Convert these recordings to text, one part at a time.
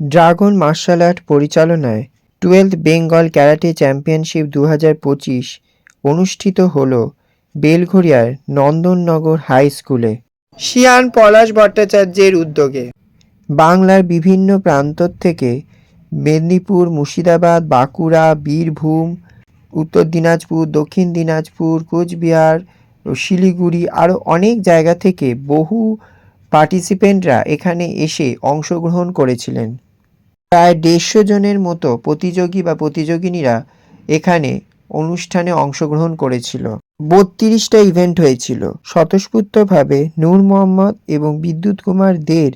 Dragon martial art পরিচালনায় twelfth Bengal karate championship দু পঁচিশ অনুষ্ঠিত হল বেলঘরিয়ার নন্দননগর হাই স্কুলে। শিয়ান পলাশ ভট্টাচার্যের উদ্যোগে বাংলার বিভিন্ন প্রান্ত থেকে মেদিনীপুর, মুর্শিদাবাদ, বাঁকুড়া, বীরভূম, উত্তর দিনাজপুর, দক্ষিণ দিনাজপুর, কোচবিহার, শিলিগুড়ি আরও অনেক জায়গা থেকে বহু পার্টিসিপেন্টরা এখানে এসে অংশগ্রহণ করেছিলেন। প্রায় দেড়শো জনের মতো প্রতিযোগী বা প্রতিযোগিনীরা এখানে অনুষ্ঠানে অংশগ্রহণ করেছিল। বত্রিশটা ইভেন্ট হয়েছিল। স্বতঃস্ফূর্তভাবে নূর মোহাম্মদ এবং বিদ্যুৎ কুমার দের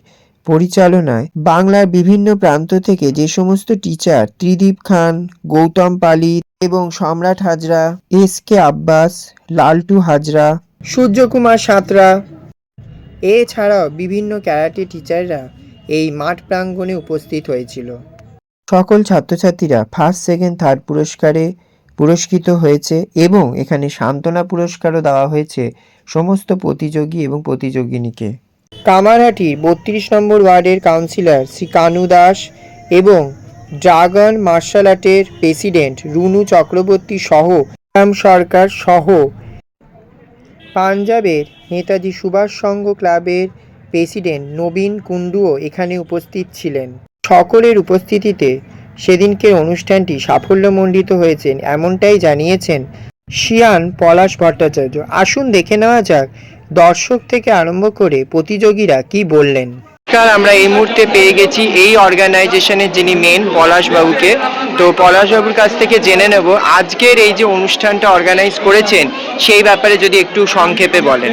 পরিচালনায় বাংলার বিভিন্ন প্রান্ত থেকে যে সমস্ত টিচার ত্রিদীপ খান, গৌতম পালি এবং সম্রাট হাজরা, এস কে আব্বাস, লালটু হাজরা, সূর্যকুমার সাঁতরা, এছাড়াও বিভিন্ন ক্যারাটে টিচাররা এই মাঠ প্রাঙ্গণে উপস্থিত হয়েছিল। সকল ছাত্রছাত্রীরা ফার্স্ট সেকেন্ড থার্ড পুরস্কারে পুরস্কৃত হয়েছে এবং এখানে সান্ত্বনা পুরস্কারও দেওয়া হয়েছে সমস্ত প্রতিযোগী এবং প্রতিযোগিনীকে। কামারহাটি বত্রিশ নম্বর ওয়ার্ডের কাউন্সিলর শ্রী কানু দাস এবং ড্রাগন মার্শাল আর্টের প্রেসিডেন্ট রুনু চক্রবর্তী সহ রাম সরকার সহ পাঞ্জাবের নেতাজি সুভাষ সংঘ ক্লাবের প্রেসিডেন্ট নবীন কুণ্ডুও এখানে উপস্থিত ছিলেন। সকলের উপস্থিতিতে সেদিনকের অনুষ্ঠানটি সাফল্যমণ্ডিত হয়েছেন এমনটাই জানিয়েছেন শিয়ান পলাশ ভট্টাচার্য। আসুন দেখে নেওয়া যাক দর্শক থেকে আরম্ভ করে প্রতিযোগীরা কি বললেন। নমস্কার, আমরা এই মুহূর্তে পেয়ে গেছি এই অর্গানাইজেশনের যিনি মেন পলাশবাবুকে তো পলাশবাবুর কাছ থেকে জেনে নেব, আজকের এই যে অনুষ্ঠানটা অর্গানাইজ করেছেন, সেই ব্যাপারে যদি একটু সংক্ষেপে বলেন।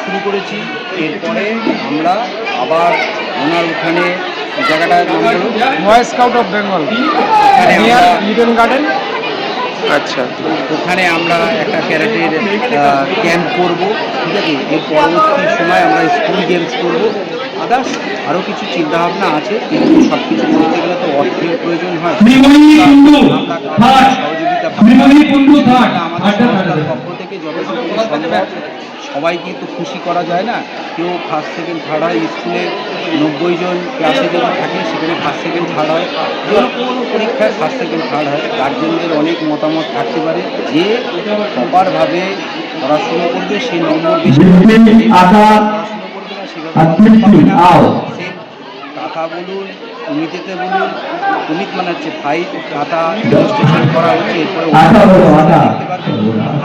শুরু করেছি এরপরে আমরা আবার ওনার ওখানে হলো স্কাউট অফ বেঙ্গল ইডেন গার্ডেন আচ্ছা। ওখানে আমরা একটা ক্যারাটের ক্যাম্প করব ঠিক আছে? এর পরবর্তী সময় আমরা স্কুল গেমস করব। আদার্স আরও কিছু চিন্তাভাবনা আছে কিন্তু সব কিছু করতে গেলে তো অর্থের প্রয়োজন হয়। আমরা সহযোগিতা আমাদের পক্ষ থেকে যতটুকু সম্ভব সবাইকে তো খুশি করা যায় না। কেউ ফার্স্ট সেকেন্ড থার্ড হয়। স্কুলে নব্বই জন ক্লাসে যদি থাকে সেখানে ফার্স্ট সেকেন্ড থার্ড হয়। যে কোনো পরীক্ষায় ফার্স্ট সেকেন্ড থার্ড হয়। গার্জেনদের অনেক মতামত থাকতে পারে। যে প্রপারভাবে পড়াশুনো করবে সেই নম্বর বেশি। পড়াশুনো করবে না সেভাবে। সেই বলুন কমিটিতে বলুন কমিট মানে হচ্ছে ফাইট কাটা ডেমনস্ট্রেশন করা হচ্ছে এরপরে।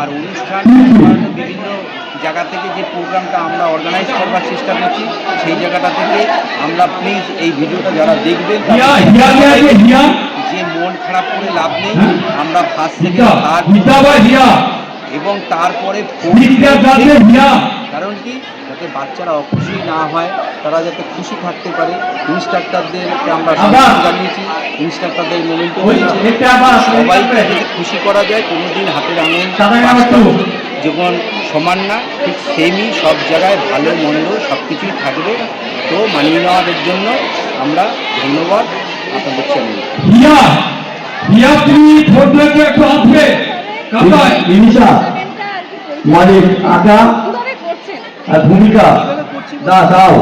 আর অনুষ্ঠান বিভিন্ন জায়গা থেকে যে প্রোগ্রামটা আমরা অর্গানাইজ করবার চেষ্টা করছি সেই জায়গাটা থেকে আমরা প্লিজ এই ভিডিওটা যারা দেখবেন যে মন খারাপ করে লাভ নেই আমরা ফার্স্ট হিয়া হিতা বা হিয়া এবং তারপরে কারণ কি? যাতে বাচ্চারা অখুশি না হয় তারা যাতে খুশি থাকতে পারে। ইনস্ট্রাক্টরদেরকে আমরা জানিয়েছি ইনস্ট্রাক্টরদের মেমেন্টো সবাইকে খুশি করা যায় কোনোদিন হাতের আঙুল। যেমন সমান না ঠিক সেমই সব জায়গায় ভালো মন্দ সব কিছুই থাকবে। তো মানিয়ে নেওয়ার জন্য আমরা ধন্যবাদ আপনাদের চ্যানেল। মালিক করছেন আর ভূমিকা দা দাও।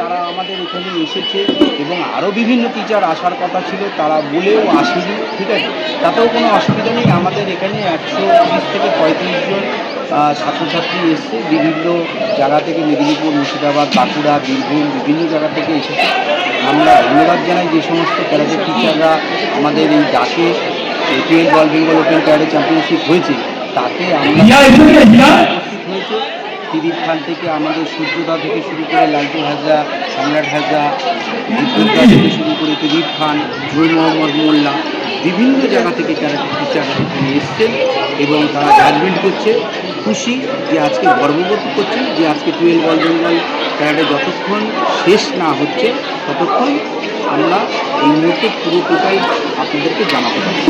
তারা আমাদের এখানে এসেছে এবং আরও বিভিন্ন টিচার আসার কথা ছিল, তারা বলেও আসেনি, ঠিক আছে? তাতেও কোনো অসুবিধা নেই। আমাদের এখানে একশো তিরিশ থেকে পঁয়ত্রিশ জন ছাত্রছাত্রী এসছে। বিভিন্ন জায়গা থেকে মেদিনীপুর, মুর্শিদাবাদ, বাঁকুড়া, বীরভূম, বিভিন্ন জায়গা থেকে এসেছে। আমরা ধন্যবাদ জানাই যে সমস্ত ক্যারাটে টিচাররা আমাদের এই ডাকে twelve world Bengal open karate championship হয়েছে। তাতে আমরা দিলীপ খান থেকে আমাদের সূর্যদা থেকে শুরু করে লালটু হাজরা সম্রাট হাজরা বিদ্যুৎদা থেকে শুরু করে দিলীপ খান জুল মোহাম্মদ মোল্লা বিভিন্ন জায়গা থেকে ক্যারাটে টিচার এখানে এসছেন এবং তারা জাজমেন্ট করছে। খুশি যে আজকে গর্ববোধ করছি যে আজকে টুয়েলভ অল বেঙ্গল ক্যারাটে যতক্ষণ শেষ না হচ্ছে ততক্ষণ আমরা এই মুহূর্তে পুরোটাই আপনাদেরকে জানাতে পারব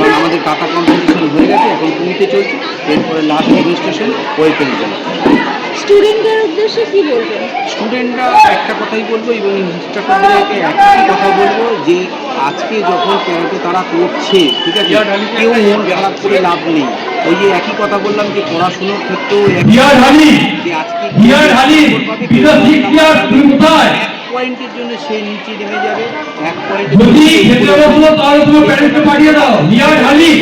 কারণ আমাদের কাটা কম্পিটিশন হয়ে গেছে এখন পুরীতে চলছে এরপরে লাস্ট রেজিস্ট্রেশন ওয়েলফেয়ার জন্য স্টুডেন্টদের উদ্দেশ্যে কি বলবেন? স্টুডেন্টরা একটা কথাই বলব এবং ইনস্ট্রাক্টরদেরকে একটাই কথা বলব যে আজকে যখন ক্যারাটে তারা করছে ঠিক আছে কেউ মন খারাপ করে লাভ নেই। ওই যে একই কথা বললাম যে পড়াশুনোর ক্ষেত্রেও যে আজকে পয়েন্টের জন্য সে নিচে নেমে যাবে। এক হালি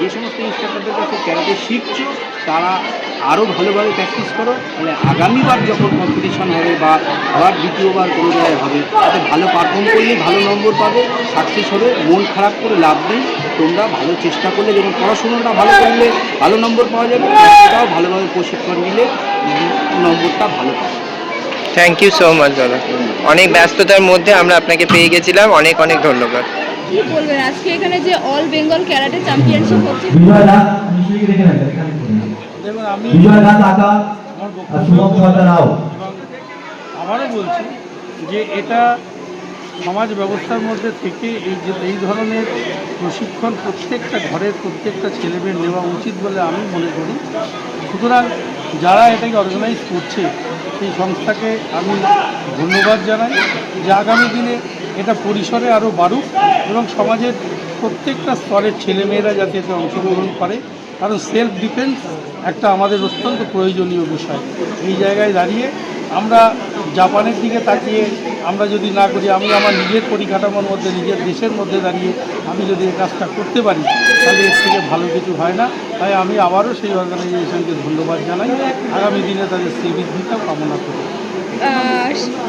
যে সমস্ত ইনস্ট্রাক্টরদের কাছে ক্যারাটে শিখছো তারা আরও ভালোভাবে প্র্যাকটিস করো তাহলে আগামীবার যখন কম্পিটিশন হবে বা আবার দ্বিতীয়বার কোনো জায়গায় হবে তাতে ভালো পারফর্ম করলে ভালো নম্বর পাবে সাকসেস হবে মন খারাপ করে লাভ নেই। তোমরা ভালো চেষ্টা করলে যেমন পড়াশোনাটা ভালো করলে ভালো নম্বর পাওয়া যাবে সেটাও ভালোভাবে প্রশিক্ষণ নিলে নম্বরটা ভালো পাবে। থ্যাংক ইউ সো মাচ দাদা। অনেক ব্যস্ততার মধ্যে আমরা আপনাকে পেয়ে গেছিলাম। অনেক অনেক ধন্যবাদ। কি বলবেন? আজকে এখানে যে অল বেঙ্গল ক্যারাটে চ্যাম্পিয়নশিপ হচ্ছে দেখুন আমি আবারও বলছি যে এটা সমাজ ব্যবস্থার মধ্যে থেকে এই যে এই ধরনের প্রশিক্ষণ প্রত্যেকটা ঘরের প্রত্যেকটা ছেলেমেয়ের নেওয়া উচিত বলে আমি মনে করি। সুতরাং যারা এটাকে অর্গানাইজ করছে সেই সংস্থাকে আমি ধন্যবাদ জানাই যে আগামী দিনে এটা পরিসরে আরও বাড়ুক এবং সমাজের প্রত্যেকটা স্তরের ছেলেমেয়েরা যাতে এতে অংশগ্রহণ করে। কারণ সেলফ ডিফেন্স একটা আমাদের অত্যন্ত প্রয়োজনীয় বিষয়। এই জায়গায় দাঁড়িয়ে আমরা জাপানের দিকে তাকিয়ে আমরা যদি না করি আমি আমার নিজের পরিকাঠামোর মধ্যে নিজের দেশের মধ্যে দাঁড়িয়ে আমি যদি এই কাজটা করতে পারি তাহলে এর থেকে ভালো কিছু হয় না। তাই আমি আবারও সেই অর্গানাইজেশনকে ধন্যবাদ জানাই। আগামী দিনে তাদের শ্রীবৃদ্ধিটাও কামনা করি।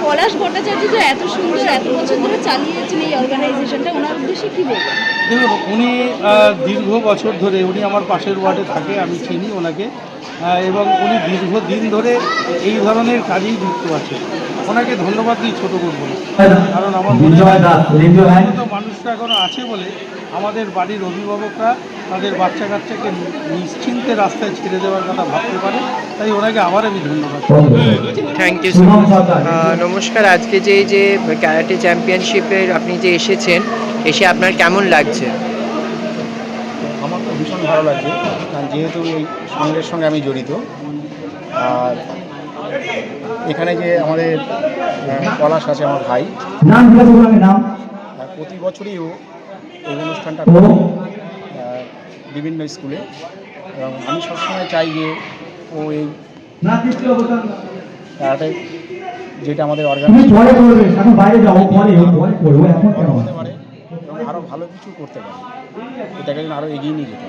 পলাশ ভট্টাচার্য যে এত সুন্দর এত বছর ধরে চালিয়েছেন এই অর্গানাইজেশনটা ওনার উদ্দেশ্যে কি বলবেন? দেখুন উনি দীর্ঘ বছর ধরে উনি আমার পাশের ওয়ার্ডে থাকে আমি চিনি ওনাকে। এবং উনি দীর্ঘদিন ধরে এই ধরনের কাজেই যুক্ত আছে ওনাকে ধন্যবাদ দিই ছোটো করব না কারণ আমার মনে হয় মানুষরা এখনও আছে বলে আমাদের বাড়ির অভিভাবকরা তাদের বাচ্চা কাচ্চাকে নিশ্চিন্তে রাস্তায় ছেড়ে দেওয়ার কথা ভাবতে পারে। তাই ওনাকে আবার আমি ধন্যবাদ থ্যাংক ইউ নমস্কার। আজকে যে যে ক্যারাটে চ্যাম্পিয়নশিপের আপনি যে এসেছেন এসে আপনার কেমন লাগছে? আমার তো ভীষণ ভালো লাগছে। কারণ যেহেতু এই সঙ্গের সঙ্গে আমি জড়িত আর এখানে যে আমাদের পলাশ আছে আমার ভাই প্রতি বছরই ও এই অনুষ্ঠানটা করে বিভিন্ন স্কুলে। এবং আমি সবসময় চাই যে ও এই যেটা আমাদের অর্গানাইজ করতে পারে এবং আরও ভালো কিছু করতে পারে। এটাকে যেন আরও এগিয়ে নিয়ে যেতে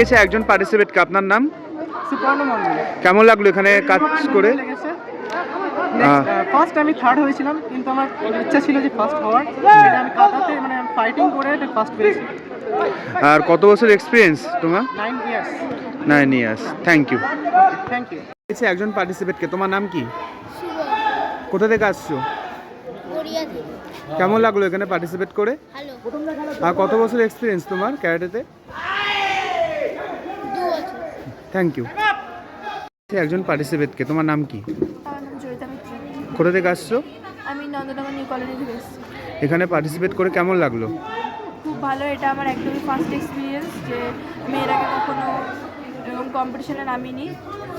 গেছে একজন পার্টিসিপেটকে আপনার নাম? কেমন লাগল এখানে কাজ করে? ফার্স্ট আমি থার্ড হয়েছিলাম কিন্তু আমার ইচ্ছা ছিল যে ফার্স্ট হওয়ার। এটা আমি কাটাতে মানে ফাইটিং করে ফার্স্ট পেয়েছি। আর কত বছর এক্সপিরিয়েন্স তোমার? Nine years nine years thank you thank you গেছে একজন পার্টিসিপেটকে তোমার নাম কি? কোথা থেকে আসছো? কেমন লাগল এখানে পার্টিসিপেট করে? আর কত বছর এক্সপিরিয়েন্স তোমার ক্যারাটেতে? থ্যাংক ইউ একজন পার্টিসিপেটকে তোমার নাম কি? আমার নাম জয়িতা কোথা থেকে আসছো? আমি নন্দনগর নিউ কলোনি থেকে এসেছি। এখানে পার্টিসিপেট করে কেমন লাগল? খুব ভালো এটা আমার একদমই ফার্স্ট এক্সপিরিয়েন্স যে আমি এর আগে কখনো এরকম কম্পিটিশনে নামিনি।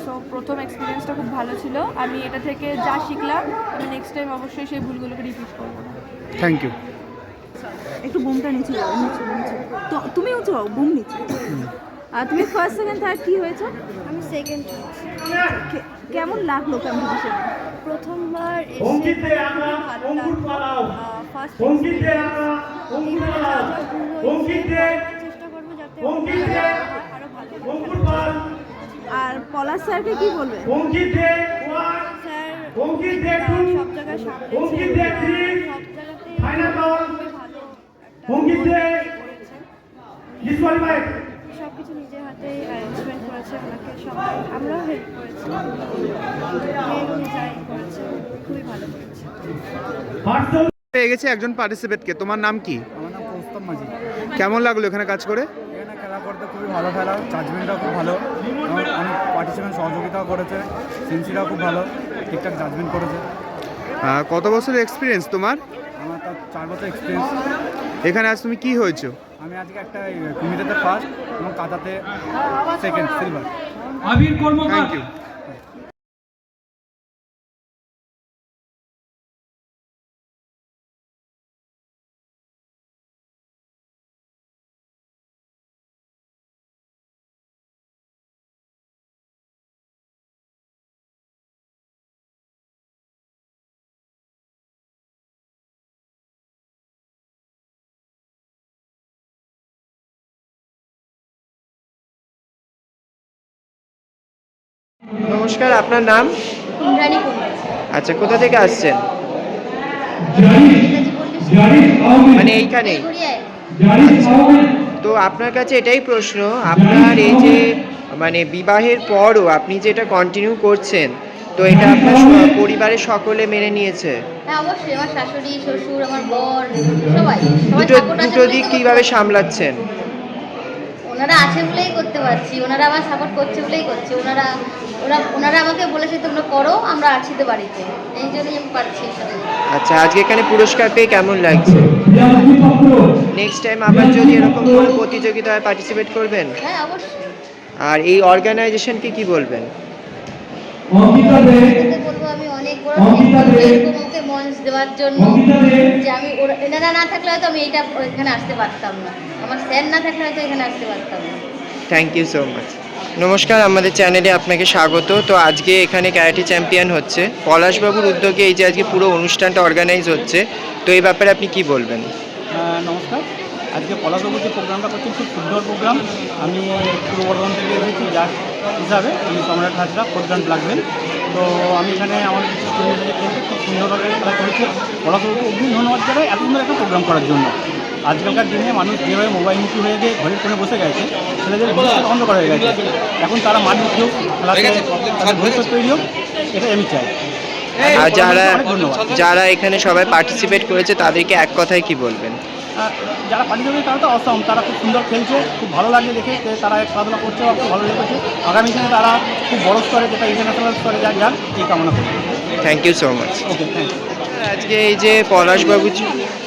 সো প্রথম এক্সপিরিয়েন্সটা খুব ভালো ছিল। আমি এটা থেকে যা শিখলাম আমি নেক্সট টাইম অবশ্যই সেই ভুলগুলোকে রিপিট করব। থ্যাংক ইউ একটু বুমটা নিচে যাও নিচে তুমি উঁচু হও বুম নিচে। আর তুমি ফার্স্ট সেকেন্ড থার্ড কি হয়েছে? আমি সেকেন্ড কেমন লাগল কম্পিটিশন প্রথমবার আরও ভালো আর পলাশ স্যারকে কি বলবে? স্যার সব জায়গায় খুবই ভালো সব কিছু হাতে অ্যারেঞ্জমেন্ট করেছে ওনাকে সবাই আমরাও হেল্প করেছি। যাই করেছে খুবই ভালো করেছে। পেয়ে গেছে একজন পার্টিসিপেটকে তোমার নাম কি? আমার নাম কৌস্তব মাঝি। কেমন লাগল এখানে কাজ করে? এখানে খেলা করতে খুবই ভালো খেলা জাজমেন্টটাও খুব ভালো। অনেক পার্টিসিপেন্ট সহযোগিতাও করেছে সিনসিরাও খুব ভালো ঠিকঠাক জাজমেন্ট করেছে। কত বছর এক্সপিরিয়েন্স তোমার? আমার তার চার বছর এক্সপিরিয়েন্স এখানে আজ তুমি কি হয়েছো? আমি আজকে একটা কুমিরাতে ফার্স্ট এবং কাতাতে second silver Abir Karmakar. Thank you নমস্কার আপনার নাম? আচ্ছা কোথা থেকে আসছেন? মানে আহমেদ তো আপনার কাছে এটাই প্রশ্ন আপনার এই যে মানে বিবাহের পরও আপনি যেটা কন্টিনিউ করছেন তো এটা আপনার পরিবারের সকলে মেনে নিয়েছে? হ্যাঁ দুটো দিক কীভাবে সামলাচ্ছেন? ওনারা আছে বলেই করতে পারছি ওনারা আমার সাপোর্ট করছে বলেই করছি ওনারা ওরা ওনারা আমাকে বলেছে তোমরা করো আমরা আছি তো বাড়িতে। এই জন্যই আমি পারছি আচ্ছা আজকে এখানে পুরস্কার পেয়ে কেমন লাগছে? নেক্সট টাইম আবার যদি এরকম কোনো প্রতিযোগিতায় পার্টিসিপেট করবেন? হ্যাঁ অবশ্যই। আর এই অর্গানাইজেশনকে কি বলবেন? বলব আমি অনেক বড়। এরকম মঞ্চ দেওয়ার জন্য যে আমি ওরা এনারা না থাকলে হয়তো আমি এইটা এখানে আসতে পারতাম না। আমার স্যার না থাকলে হয়তো এখানে আসতে পারতাম না। থ্যাংক ইউ সো মাচ নমস্কার আমাদের চ্যানেলে আপনাকে স্বাগত। তো আজকে এখানে ক্যারাটি চ্যাম্পিয়ন হচ্ছে। পলাশবাবুর উদ্যোগে এই যে আজকে পুরো অনুষ্ঠানটা অর্গানাইজ হচ্ছে তো এই ব্যাপারে আপনি কি বলবেন? আহ, নমস্কার। আজকে পলাশবাবু যে প্রোগ্রামটা করছেন খুব সুন্দর প্রোগ্রাম আমি পূর্ব বর্ধমান থেকে এসেছি জাজ হিসাবে আমি সম্রাট হাজরা প্রোগ্রাম লাগবেন তো আমি এখানে আমার কিছু খুব সুন্দরভাবে খেলা করেছে। পলাশবাবুকে অগ্নি ধন্যবাদ জানাই এত সুন্দর একটা প্রোগ্রাম করার জন্য। আজকালকার দিনে মানুষ যেভাবে মোবাইলমুখী হয়ে গিয়ে ঘরের কোণে বসে গেছে ছেলেদের ভবিষ্যৎ অন্ধকার হয়ে গেছে। এখন তারা মাঠ মুখী হোক খেলাতে তাদের ভবিষ্যৎ তৈরি হোক এটাই আমি চাই। আর যারা যারা এখানে সবাই পার্টিসিপেট করেছে তাদেরকে এক কথায় কি বলবেন? যারা পার্টিসিপেট তারা তো অসম তারা খুব সুন্দর খেলছে খুব ভালো লাগে দেখে। তারা খেলাধুলা করছে বা খুব ভালো লেগেছে। আগামী দিনে তারা খুব বড় স্তরে যেটা ইন্টারন্যাশনাল স্তরে যাক যান এই কামনা করি। Thank you so much okay thank আজকে এই যে পলাশবাবু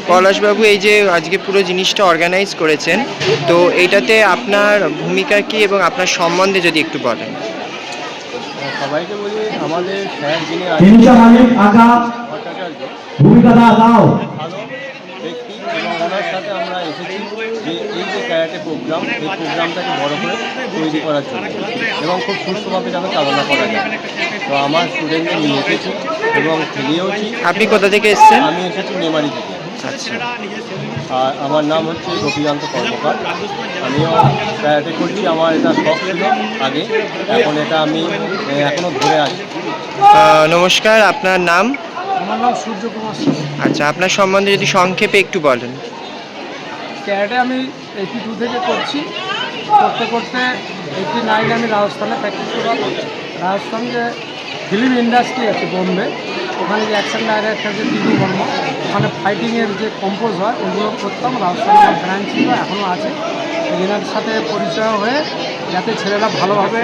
পলাশবাবু এই যে আজকে পুরো জিনিসটা অর্গানাইজ করেছেন তো এইটাতে আপনার ভূমিকা কি এবং আপনার সম্বন্ধে যদি একটু বলেন। সবাইকে বলি আমাদের স্যার যিনি ভূমিকা দাও। ভালো ব্যক্তি এবং ওনার সাথে আমরা এসেছি যে ক্যারাটে প্রোগ্রাম এই প্রোগ্রামটাকে বড় করে তৈরি করার জন্য। এবং খুব সুস্থভাবে যেন চালনা করা যায়। তো আমার স্টুডেন্টদের নিয়ে এসেছি এবং খেলিয়েওছি আপনি কোথা থেকে এসেছেন? আমি এসেছি মেমারি থেকে। আচ্ছা। আর আমার নাম হচ্ছে গোপীকান্ত কর্মকার। আমিও ক্যারাটে করছি আমার এটা শখ ছিল আগে। এখন এটা আমি এখনও এখনও ধরে আছি। নমস্কার আপনার নাম? আমার নাম সূর্যকুমার সিং আচ্ছা আপনার সম্বন্ধে যদি সংক্ষেপে একটু বলেন। ক্যারাটে আমি এইটি টু থেকে করছি। করতে করতে এইটি নাইনে আমি রাজস্থানে প্র্যাকটিস করলাম রাজস্থান যে ফিল্ম ইন্ডাস্ট্রি আছে বোম্বে। ওখানে যে অ্যাকশন ডাইরেক্টর যে দিদু বর্মা, ওখানে ফাইটিংয়ের যে কম্পোজ হয়, ওগুলো করতাম। রাজস্থানে আমার ব্রাঞ্চ ছিল এখনও আছে। এনার সাথে পরিচয় হয়ে যাতে ছেলেরা ভালোভাবে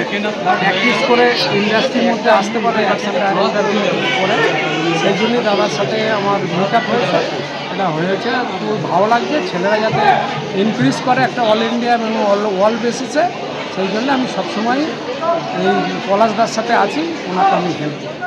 প্র্যাকটিস করে ইন্ডাস্ট্রির মধ্যে আসতে পারে অ্যাকশন ডাইরেক্টর করে সেই জন্যই দাদার সাথে আমার মিট আপ হয়েছে। এটা হয়েছে। খুব ভালো লাগছে, ছেলেরা যাতে ইনক্রিজ করে একটা অল ইন্ডিয়া এবং অল ওয়ার্ল্ড বেসিসে সেই জন্য আমি সবসময় এই পলাশদার সাথে আছি, ওনাকে আমি হেল্প করি